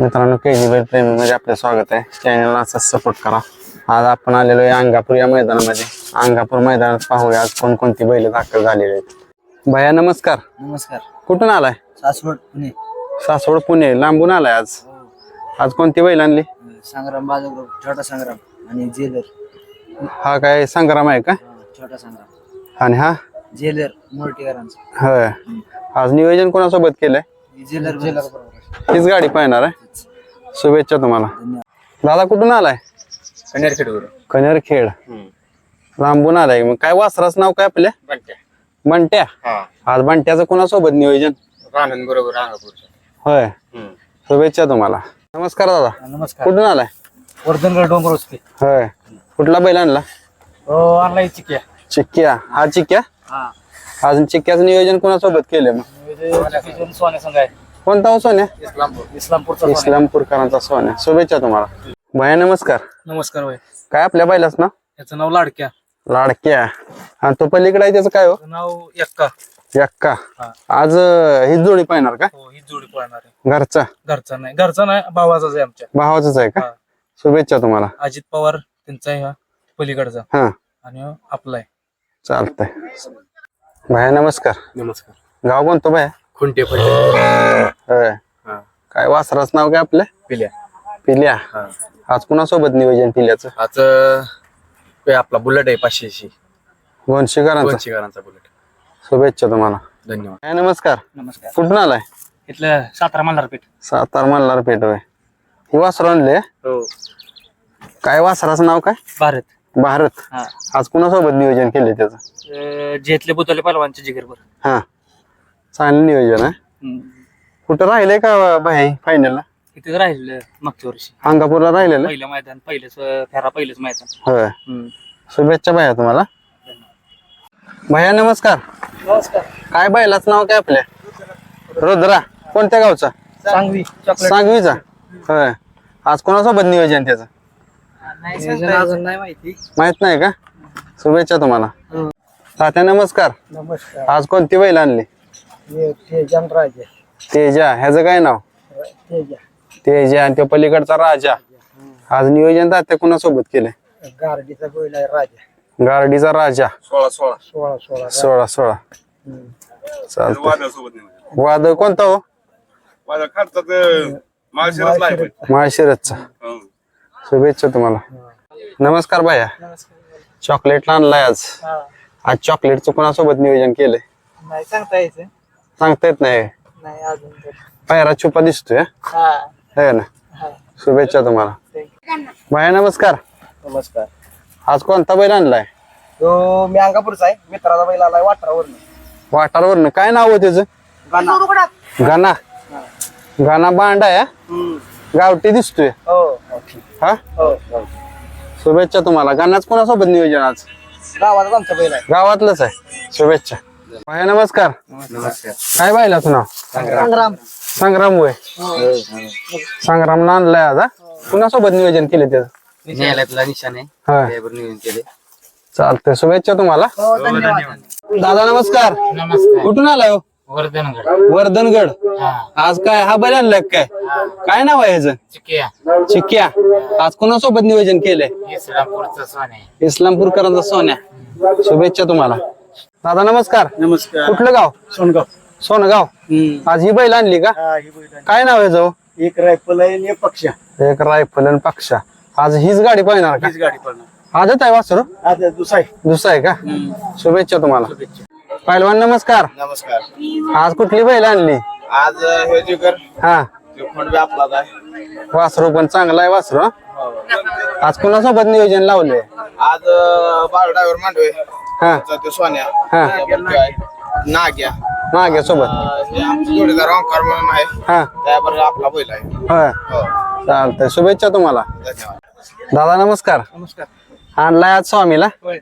मित्रांनो के जी बैल प्रेमीमध्ये आपलं स्वागत आहे. चॅनलला असाच सपोर्ट करा. आज आपण आलेलो आहे अंगापूर या मैदानामध्ये. अंगापूर मैदानात पाहूया आज कोणकोणती बैल दाखल झालेले आहेत. भैया नमस्कार. नमस्कार. कुठून आलाय? सासवड पुणे. सासवड पुणे. लांबून आलाय आज. आज कोणती बैल आणली? संग्राम बाजूग्रुप छोटा संग्राम आणि जेलर हा काय संग्राम आहे का? छोटा संग्राम. आणि हा? जेलर मोर्टीकरांचा. होय. आज नियोजन कोणासोबत केलंय? जेलर जेलर हीच गाडी पाहणार आहे. शुभेच्छा तुम्हाला. दादा कुठून आलाय? कनेर खेड लांबून आलाय. मग काय वासराच नाव काय आपल्या बंट्या. आज बंट्याचं कोणासोबत नियोजन? बरोबर होय. शुभेच्छा तुम्हाला. नमस्कार दादा. नमस्कार. कुठून आलाय? वर्धनगड डोंगरोसकी होय. कुठला बैल आणला? ऑनलाईन चिक्या. चिक्क्या हा चिक्क्या हा. अजून चिक्क्याचं नियोजन कोणासोबत केलंय मग? सोन्या संघ आहे. कोणता हो सोन्या? इस्लामपूर. इस्लामपूरचा इस्लामपूरकरांचा सोन्या. शुभेच्छा तुम्हाला. भया नमस्कार. नमस्कार भाई. काय आपल्या बैलाच ना? याचं नाव लाडक्या. लाडक्या. आणि तो पलीकडे आहे त्याचं काय हो? नाव यक्का. यक्का. हा. आज अं, हीच जोडी पाहणार का? हो ही जोडी पळणार आहे. घरचा? घरचा नाही. घरचा नाही भावाचाच आहे आमच्या. भावाचाच आहे का? हा. शुभेच्छा तुम्हाला. अजित पवार त्यांचा आहे हा पलीकडचा. हा. आणि हा आपला आहे. चालतंय. भया नमस्कार. नमस्कार. गाव कोणतं भया? खुंटे होय. काय वासराच नाव काय आपलं? पिल्या. पिल्या. आज कुणासोबत नियोजन पिल्याचं? आज आपला बुलेट आहे पाचशेशी. गोंशीकरांचं वंशीकरांचा बुलेट. शुभेच्छा तुम्हाला. धन्यवाद. भया नमस्कार. नमस्कार. कुठून आलाय? इथलं सातारा मल्हारपेठ. सातार मल्हार पेठ होय. ही वासर आणले हो? काय वासराचं नाव काय? भारत. भारत. हा. आज कुणासोबत नियोजन केले त्याचं? जेतले बुतले पलवानचे जिगरभर. हा. चांगलं नियोजन आहे. कुठं राहिलंय का भाई फायनलला इथे राहिलं मागच्या वर्षी. अंगापूरला राहिलेलं पहिलं मैदान पहिलेच फेरा पहिलेच मैदान. होय. हम्म. शुभेच्छा भैया तुम्हाला. भैया नमस्कार. नमस्कार. काय बैलाच नाव काय आपल्या? रुद्रा. कोणत्या गावचा? सांगवी सांगवीचा. होय. आज कोणासोबत नियोजन त्याचं? अजून नाही माहिती. माहीत नाही का? शुभेच्छा तुम्हाला. तात्या नमस्कार. नमस्कार. आज कोणती बैल आणली? तेजन राजा. तेजा ह्याचं काय नाव? तेजा. तेजा आणि त्या पलीकडचा राजा. आज नियोजन तात्या कुणासोबत केलंय? गारडीचा बैल आहे राजा. गारडीचा राजा. सोळा सोळा. सोळा सोळा सोळा सोळा. चालतंय. वादळसोबत नाही वादळ कोणता हो? वादळ खातात माळशिरस लाईफ माळशिरसचा. शुभेच्छा तुम्हाला. नमस्कार भाया. चॉकलेट आणलाय आज. आज चॉकलेटचं कोणासोबत नियोजन केलंय? नाही सांगता यायचं. सांगता येत नाही. नाही अजून तर. पायरा छुपा दिसतोय. हा. है ना? हा. शुभेच्छा तुम्हाला. भाया नमस्कार. नमस्कार. आज कोणता बैल आणलाय? तो मी अंगापूरचा आहे. मित्राचा बैल आलाय वाटरावरून वाटारवरनं काय नाव आहे त्याचं? गाणा. गाणा. बांडा आहे हा? गावठी दिसतोय. हो? हा हो. शुभेच्छा तुम्हाला. गाण्याच कोणासोबत नियोजन आज? गावातच आमचा बैल आहे. गावातलंच आहे. शुभेच्छा. भाया नमस्कार. नमस्कार. काय बायलाच नाव? संग्राम. संग्राम वय संग्राम आणलाय आज हा? कुणासोबत नियोजन केले त्याचं? न्यायालयातला निशाण. आहे हा. त्यावर नियोजन केले. चालतंय शुभेच्छा तुम्हाला. हो दादा नमस्कार. नमस्कार. कुठून आलाय हो? वर्धनगड. वर्धनगड. आज काय हा बैल आणलाय काय? काय नाव आहे ह्याचं? चिकिया. चिक्क्या आज कुणासोबत नियोजन केलंय? इस्लामपूरचा सोने इस्लामपूरकरांचा सोन्या. शुभेच्छा तुम्हाला. दादा नमस्कार. नमस्कार. कुठलं गाव? सोनगाव. सोनगाव. आज ही बैल आणली का? काय नाव आहे जाऊ एक रायफल आहे आणि एक पक्ष. एक रायफल आणि पक्षा. आज हीच गाडी पाहणार का? गाडी आजच आहे वासरू? आता दुसरा दुसरा आहे का? शुभेच्छा तुम्हाला. पहिलवान नमस्कार. नमस्कार. आज कुठली बैल आणली? आज हे. आपलाच आहे वासरू पण चांगला आहे वासरू हा? आज कुणासोबत नियोजन लावले आज बाळ ड्रायव्हर मांडवे. हा. तो सोन्या. हा. त्याबरोबर आहे. नाग्या. मागे सोबत अं, हे आमचे जोडीदार ओंकार म्हणून आहे. हा. त्याबरोबर आपला बैल आहे. होय हो. चालतंय. शुभेच्छा तुम्हाला. धन्यवाद. दादा नमस्कार. नमस्कार. आणलाय आज स्वामीला? होय.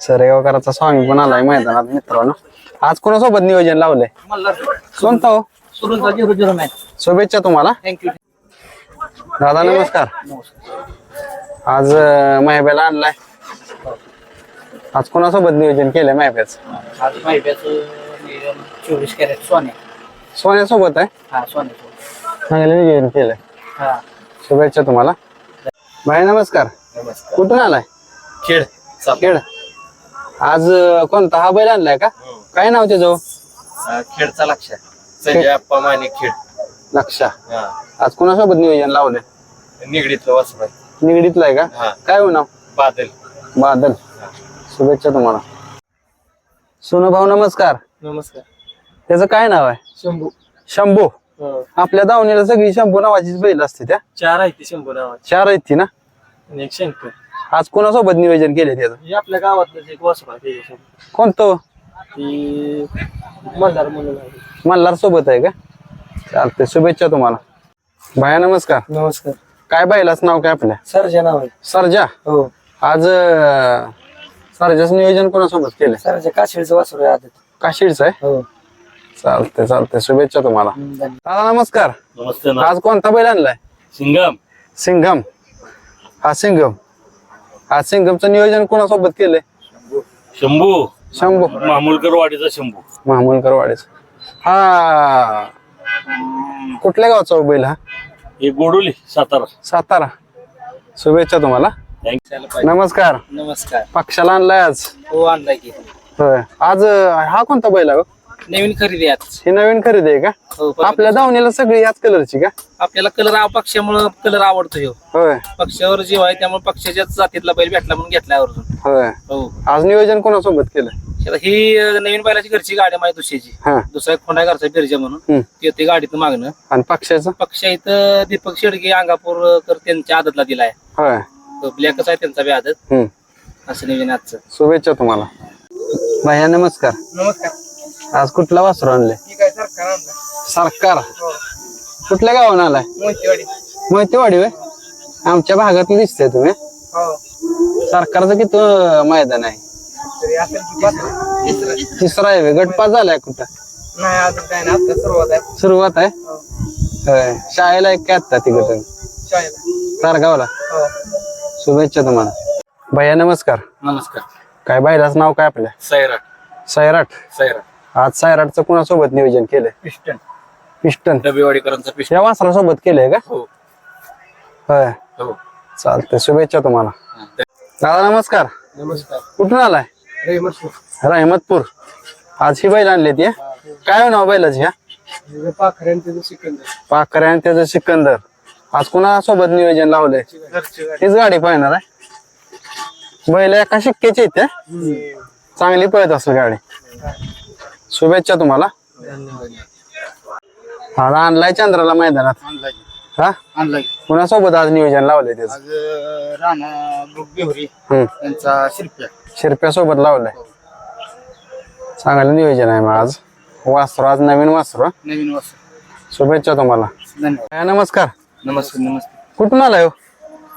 सरेगावकरांचा स्वामी पण आलाय मैदानात मित्रांनो. आज कोणासोबत नियोजन लावलंय? मल्हार. कोणता हो? नाही शुभेच्छा तुम्हाला. थँक्यू दादा नमस्कार. आज माहिब्याला आणलाय. आज कोणासोबत नियोजन केलंय माहिब्याचं आज माहिती चोवीस कॅरेट सोने. सोन्यासोबत आहे? हा चांगलं नियोजन केलंय. शुभेच्छा तुम्हाला. भाई नमस्कार. नमस्कार. कुठून आलाय? खेळ खेड. आज अं, कोणता हा बैल आणलाय का? काय नाव त्याचं? खेळचा लक्ष संजय अप्पा माने लक्षा आज कोणासोबत नियोजन लावलंय? निगडीतलं वासर आहे निगडीतलं आहे का? हा. काय हो नाव? बादल. बादल. शुभेच्छा तुम्हाला. सोनू भाऊ नमस्कार. नमस्कार. त्याचं काय नाव आहे? शंभू. शंभू. आपल्या दावणीला सगळी शंभू नावाचीच बैल असते त्या. चार आहे ती शंभू नावाची. चार आहेत ती ना? आणि एक शंकर. आज कोणासोबत नियोजन केले त्याचं? हे आपल्या गावातलं एक वासरू आहे कोणतं? ती मल्हार म्हणून आहे. मल्हार सोबत आहे का? चालतंय शुभेच्छा तुम्हाला. भाया नमस्कार. नमस्कार. काय बैलाच नाव काय आपल्या? सरच्या नाव आहे. सरजा? हो. आज अं, सरजाचं नियोजन कोणासोबत केलंय? सरच्या काशीळचं वासरू आहे आदत. काशीडचं आहे? हो. चालतंय चालतंय. शुभेच्छा तुम्हाला. धन्यवाद. दादा नमस्कार. नमस्ते आज कोणता बैल आणलाय? सिंगम सिंघम. हा सिंघम. हा सिंघमचं नियोजन कोणासोबत केलंय? शंभू. शंभू. मामुलकर वाडीचा शंभू. महामुलकर वाडीच हा. कुठल्या गावचा हो बैल हा? हे गोडोली सातारा. सातारा. शुभेच्छा तुम्हाला. नमस्कार. नमस्कार. पक्षाला आणलाय आज. हो आणलाय की. होय. आज अं, हा कोणता बैल आहे हो? नवीन खरेदी आहे आज. ही नवीन खरेदी आहे का? हो आपल्या दावणीला सगळी याच कलरची का? आपल्याला कलर पक्षामुळे कलर आवडतो ह्यो होय. पक्षावर जीव आहे त्यामुळे पक्षाच्याच जातीतला बैल भेटला म्हणून घेतलाय आवर्जून. होय. हो. आज नियोजन कोणासोबत केलं आता ही अं, नवीन बैलाची घरची गाडी आहे दुसऱ्याची. हा. दुसरा एक खोंडा घरचा बिरजा म्हणून. हम्म. येते गाडीतून मागणं. आणि पक्षाचं? पक्ष इथं दीपक शेडगे अंगापूर कर त्यांच्या आदतला दिलाय. होय. तो ब्लॅकच आहे त्यांचा बी आदत. हम्म. असं नियोजन आहे आजचं. शुभेच्छा तुम्हाला. भैया नमस्कार. नमस्कार. आज कुठला वासरू आणले ठीक आहे सरकार. सरकार कुठल्या गावानं आलाय? मोहितेवाडी होय? आमच्या भागात दिसतंय तुम्ही. हो सरकारचं किती अं, मैदान आहे? तिसरा आहे होय. गटपास झालाय कुठं? नाही अजून काय नाही आता सुरुवात आहे? सुरुवात आहे होय. शाळेला एक काय आता तिकडं? तारगावला? शुभेच्छा तुम्हाला. भैया नमस्कार. नमस्कार. काय बायलाच नाव काय आपल्या? सैराट. सैराट. सैराट. आज सैराटचं कुणासोबत नियोजन केलंय? पिस्टन. पिस्टन. डबेवाडीकरांचा पिस्टन. या वासरासोबत केलंय का? हो. होय. हो. चालतंय शुभेच्छा तुम्हाला. दादा नमस्कार. नमस्कार. कुठून आलाय? रहमतपूर. आज ही बैल आणली ती काय हो नाव बैलाची ह्या? पाखऱ्यांचं सिकंदर. पाखरे आणि त्याचं सिकंदर. आज कुणासोबत नियोजन लावलंय? हीच गाडी पाहणार आहे. बैल एका शिक्क्याची आहेत त्या चांगली पळत असेल गाडी. शुभेच्छा तुम्हाला. आज आणलाय चंद्राला मैदानात. हा? आणलाय कुणासोबत आज नियोजन लावलंय त्याचं? आज राणा ग्रुप बेहरी हम्म. यांचा शिरप्या. शिरप्यासोबत लावलंय. चांगलं नियोजन आहे मग आज. वासरू आज नवीन वासरू हं? नवीन वर्ष शुभेच्छा तुम्हाला. धन्यवाद. हा, नमस्कार. नमस्कार नमस्कार. कुठून आलाय हो?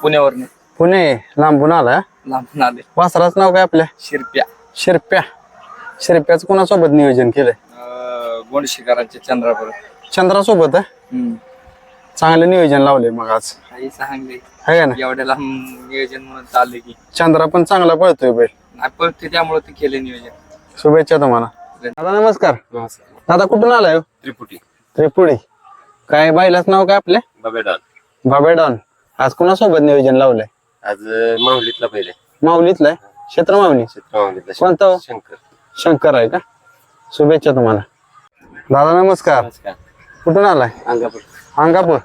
पुण्यावर पुणे लांबून आलाय हं? लांबून आले वासराचं नाव काय आपल्या शिरप्या. शिरप्या. शिरप्याचं कुणासोबत नियोजन केलंय? गोंडशेकरांचे चंद्रापूर. चंद्रासोबत आहे चांगलं नियोजन लावलंय मग आज. काही सांगले आहे का ना? एवढ्या लांब नियोजन म्हणून चालले की. चंद्रा पण चांगला पळतोय बैल नाही पळते त्यामुळे ते केले नियोजन. शुभेच्छा तुम्हाला. दादा नमस्कार. दादा कुठून आलाय हो? त्रिपुटी. त्रिपुडी काय बाईलाच नाव काय आपल्या बाबेडाल बाबेडॉन आज कुणासोबत नियोजन लावलंय? आज माहुलीतला पहिले. माऊलीतलं आहे? क्षेत्र माऊली माहुलीतला कोणता हो? शंकर. शंकर आहे का? शुभेच्छा तुम्हाला. दादा नमस्कार. नमस्कार. कुठून आलाय? अंगापूर. अंगापूर.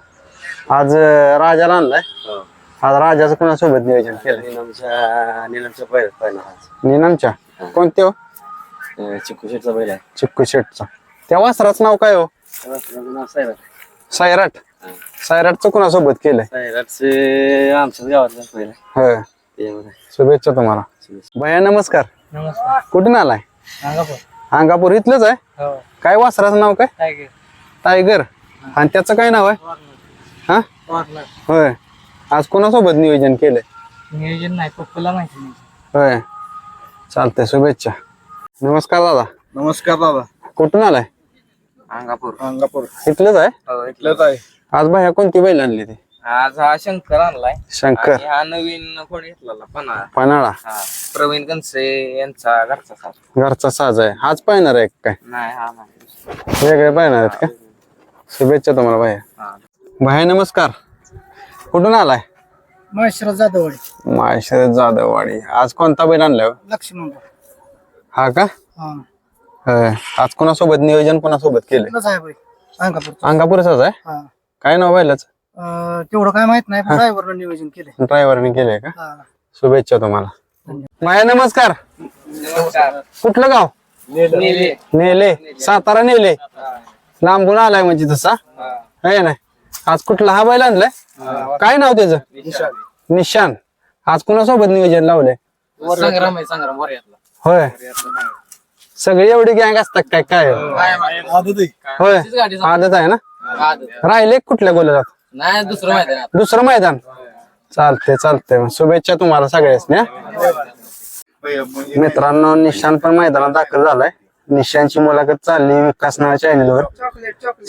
आज अं, राजाला आणलाय. हो. आज राजाचं कुणासोबत नियोजन केलंय? निलमच्या निलमच्या पहिला पहिला निनामच्या कोणते हो? चिक्कू शेटचा बैल आहे. चिक्कू शेटचा. त्या वासराचं नाव काय हो? सायराट. सायराटचं कुणासोबत केलंय? सायराटचे आमच्याच गावातला पहिला. होय. शुभेच्छा तुम्हाला. भैया नमस्कार. नमस्कार. कुठून आलाय? अंगापूर. इथलंच आहे? हो. काय वासराचं नाव काय? टायगर. आणि त्याचं काय नाव आहे? हा? होय. आज कोणासोबत नियोजन केलंय? नियोजन नाही पप्पाला माहिती नाही. होय. चालतंय शुभेच्छा. नमस्कार दादा. नमस्कार बाबा कुठून आलाय? अंगापूर. अंगापूर. इथलंच आहे? हो, इथलंच आहे. आज भैया कोणती बैल आणली ती? आज हा शंकर आणलाय. शंकर. आणि हा नवीन कोण घेतलेला? पन्हाळा. पन्हाळा. हा. प्रवीण कनसे यांचा घरचा सास घरचा साज आहे. हाच पाहणार आहे काय? नाही हा नाही. वेगळे पाहणार आहेत का? शुभेच्छा तुम्हाला भैया हा. भैया नमस्कार. कुठून आलाय? महेश्वर जाधववाडी. माहेश्वर जाधववाडी. आज कोणता बैल आणलाय हो? लक्ष्मण हा का? हा. होय. आज कोणासोबत नियोजन कोणासोबत केलंय? आहे? बाई अंगापूर अंगापूरचाच आहे? हा. काय नाव बैलाच? अं, तेवढं काय माहीत नाही पण ड्रायव्हरनं नियोजन केलंय. ड्रायव्हरने केलंय का? हा. शुभेच्छा तुम्हाला. माया नमस्कार. कुठलं गाव? नेले. सातारा नेले. लांबून आलाय म्हणजे तसा? आहे ना? आज कुठला हा बैल आणलाय? काय नाव त्याचं? निशान. आज कुणासोबत नियोजन लावलंय? संग्राम आहे होय. सगळी एवढी गँग असतात काय काय? होय. आदत आहे ना? राहिले कुठल्या गोल्यात? नाही दुसरं मैदान दुसरं मैदान. चालते चालते मग शुभेच्छा तुम्हाला सगळ्याच मित्रांनो निशान पण मैदानात दाखल झालाय. निशांची मुलाखत चालली विकास नाव चॅनल वर.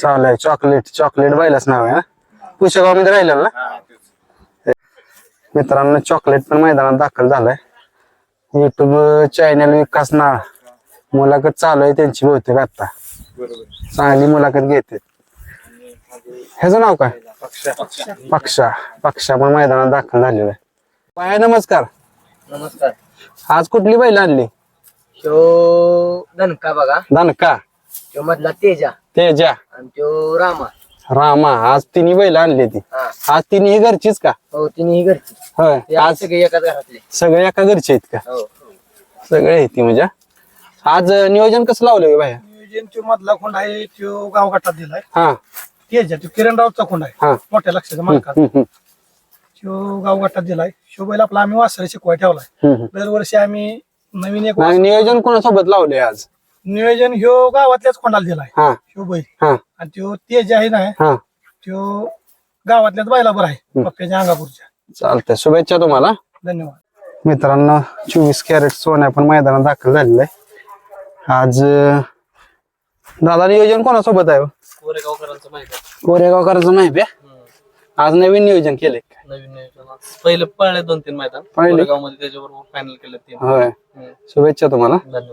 चालू आहे चॉकलेट चॉकलेट बैलाच नाव आहे ना पुशेगावमध्ये राहिलेलं ना? मित्रांनो चॉकलेट पण मैदानात दाखल झालाय. युट्यूब चॅनल विकास नाळ मुलाखत चालू आहे त्यांची बहुतेक आता. चांगली मुलाखत घेते. ह्याचं नाव काय? पक्षा. पक्षा. पण मैदानात दाखल झालेला आहे. पाया नमस्कार. नमस्कार. आज कुठली बैल आणली? तो दणका बघा. दणका तो मधला तेजा. तेजा. आणि तो रामा. रामा. आज तिन्ही बैल आणली ती. हा. आज तिन्ही ही घरचीच का? हो तिन्ही घरची. होय. ते आज आज सगळे एकाच घरातले. सगळे एका घरचे आहेत का? हो. सगळे आहेत ती म्हणजे. आज अं, नियोजन कसं लावलंय बाया? नियोजन तो मधला खोंड आहे तो गावगाठात दिलाय. हा. तेज तो किरणरावचा खोंड आहे. हा. मोठ्या लक्षाचा मालका हम्म, हम्म, तो गावगाठात दिलाय. शोभेला आपला आम्ही वासरे शिकवाय ठेवलाय. हम्म, हम्म. दरवर्षी आम्ही नवीन एक नियोजन कोणासोबत लावलंय आज? नियोजन ह्यो गावातल्याच खोंडाला दिलाय. हा. शोभई हा. आणि तो तेज आहे ना हा. तो गावातल्याच बैलाबर आहे. पप्प्याच्या अंगापूरच्या. चालतंय. शुभेच्छा तुम्हाला. धन्यवाद. मित्रांनो चोवीस कॅरेट सोन्या पण मैदानात दाखल झालेलं आहे आज अं, दादा नियोजन कोणासोबत आहे हो? कोरेगावकरांचं माहिती आहे. कोरेगावकरांचं माहिती आहे आज नवीन नियोजन केलंय. नवीन नियोजन. पहिलं पळले दोन तीन मैदान. पळले? कोरेगावमध्ये त्याच्याबरोबर फायनल केलं तीन. होय. हम्म. शुभेच्छा तुम्हाला. धन्यवाद.